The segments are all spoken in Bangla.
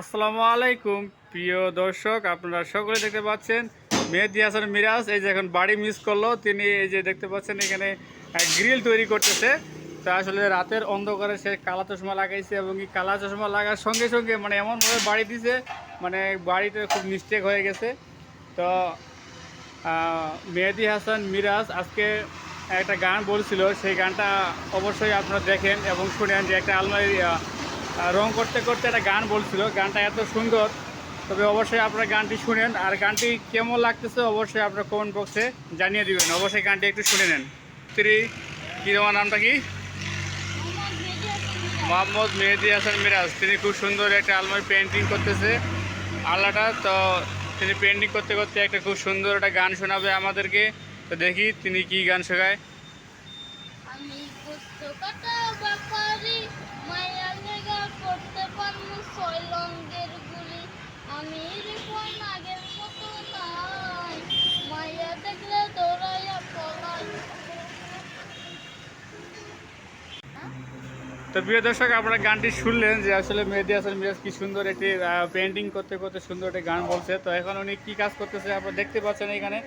আসসালামু আলাইকুম, প্রিয় দর্শক, আপনারা সকলে দেখতে পাচ্ছেন মেহেদি হাসান মিরাজ, এই যে এখন বাড়ি মিস করল, তিনি এই যে দেখতে পাচ্ছেন এখানে গ্রিল তৈরি করতেছে। তো আসলে রাতের অন্ধকারে সে কালা চশমা লাগাইছে এবং এই কালা চশমা লাগার সঙ্গে সঙ্গে মানে এমনভাবে বাড়ি দিছে মানে বাড়িতে খুব মিস্টেক হয়ে গেছে। তো মেহেদি হাসান মিরাজ আজকে একটা গান বলছিল, সেই গানটা অবশ্যই আপনারা দেখেন এবং শুনেন যে একটা আলমারি রং করতে করতে একটা গান বলছিল। গানটা এত সুন্দর। তবে অবশ্যই আপনারা গানটি শুনেন। আর গানটি কেমন লাগতেছে অবশ্যই আপনারা কমেন্ট বক্সে জানিয়ে দিবেন। অবশ্যই গানটি একটু শুনে নেন। স্ত্রী কী তোমার নামটা কি? মোহাম্মদ মেহেদি হাসান মিরাজ। তিনি খুব সুন্দর একটা আলমারি পেন্টিং করতেছে। আল্লাহটা তো তিনি পেন্টিং করতে করতে একটা খুব সুন্দর একটা গান শোনাবে আমাদেরকে। তো দেখি তিনি কি গান শেখায়। তো প্রিয় দর্শক, আপনারা গানটি শুনলেন যে আসলে মেহেদি হাসান মিরাজ কি সুন্দর একটি পেন্টিং করতে করতে সুন্দর একটি গান বলছে। তো এখন উনি কী কাজ করতেছে আপনারা দেখতে পাচ্ছেন এখানে।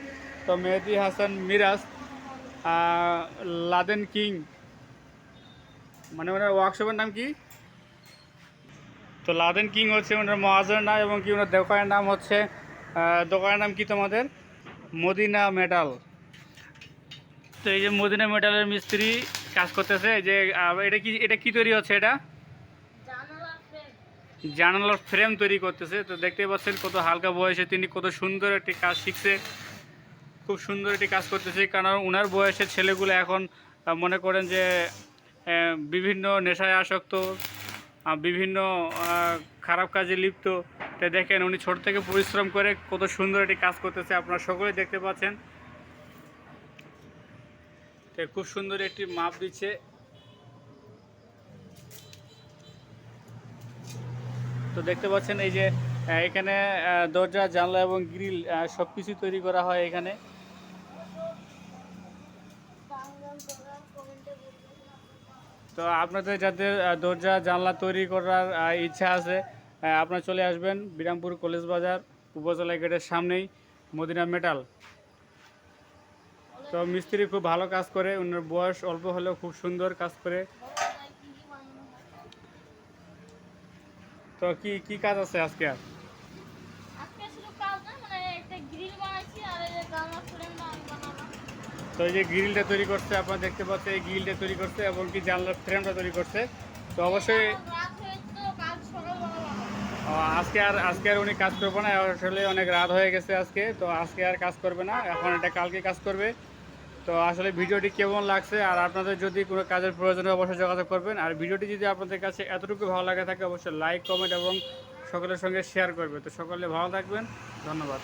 তো মেহেদি হাসান মিরাজ লাদেন কিং। মানে ওনার ওয়ার্কশপের নাম কি? তো লাদেন কিং হচ্ছে ওনার মহাজনের নাম এবং কি ওনার দোকানের নাম হচ্ছে দোকানের নাম কি তোমাদের? মদিনা মেটাল তো এই যে মদিনা মেটালের মিস্ত্রি কাজ করতেছে যে এটা কি এটা কি তৈরি হচ্ছে এটা? জানালার ফ্রেম তৈরি করতেছে, তো দেখতেই পাচ্ছেন কত হালকা বয়সে তিনি কত সুন্দর একটি কাজ শিখছে, খুব সুন্দর একটি কাজ করতেছে, কারণ ওনার বয়সের ছেলেগুলো এখন মনে করেন যে বিভিন্ন নেশায় আসক্ত বিভিন্ন খারাপ কাজে লিপ্ত। তো দেখেন উনি ছোট থেকে পরিশ্রম করে কত সুন্দর একটি কাজ করতেছে, আপনারা সকলেই দেখতে পাচ্ছেন। খুব সুন্দর একটি মাপ দিচ্ছে। তো দেখতে পাচ্ছেন এই যে এখানে দরজা, জানলা এবং গ্রিল সব কিছু তৈরি করা হয় এখানে বাংলা করার কমেন্টে বলবেন তো আপনাদের যাদের দরজা, জানলা তৈরি করার ইচ্ছা আছে আপনারা চলে আসবেন বিরামপুর কলেজ বাজার উপজেলা গেটের সামনেই মদিনা মেটাল। তো মিস্ত্রি খুব ভালো কাজ করে ওনার বয়স অল্প হলেও খুব সুন্দর কাজ করে। তো কি কি কাজ আছে আজকে আর? আজকে শুধু কাজ না মানে একটা গ্রিল বানাইছি আর এই আমি বানালাম তো এই যে গ্রিলটা তৈরি করছে, আপনারা দেখতে পাচ্ছেন এই গ্রিলটা তৈরি করছে এবং কি জানলার ফ্রেমটা তৈরি করছে। তো অবশ্যই আজকে আর আজকে আর উনি কাজ করবে না, আসলে অনেক রাত হয়ে গেছে আজকে, তো আজকে আর কাজ করবে না, এখন এটা কালকে কাজ করবে। তো আসলে ভিডিওটি কেমন লাগছে, আর আপনাদের যদি কোনো কাজের প্রয়োজন অবশ্যই যোগাযোগ করবেন, আর ভিডিওটি যদি আপনাদের কাছে এতটুকু ভালো লাগে থাকে, অবশ্যই লাইক কমেন্ট এবং সকলের সঙ্গে শেয়ার করবে। তো সকলে ভালো থাকবেন, ধন্যবাদ।